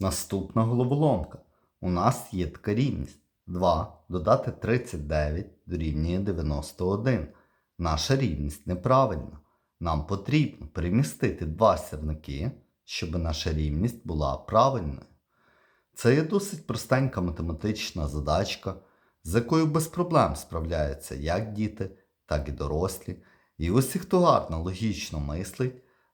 Наступна головоломка. У нас є така рівність. 2 додати 39 дорівнює 91. Наша рівність неправильна. Нам потрібно перемістити два сірники, щоб наша рівність була правильною. Це є досить простенька математична задачка, з якою без проблем справляються як діти, так і дорослі. І усі, хто гарно логічно мислить,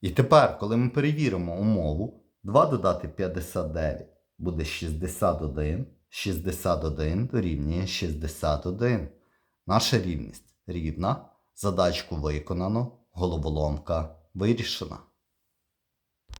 І тепер, коли ми перевіримо умову, 2 додати 59 буде 61, 61 дорівнює 61. Наша рівність рівна, задачку виконано, головоломка вирішена.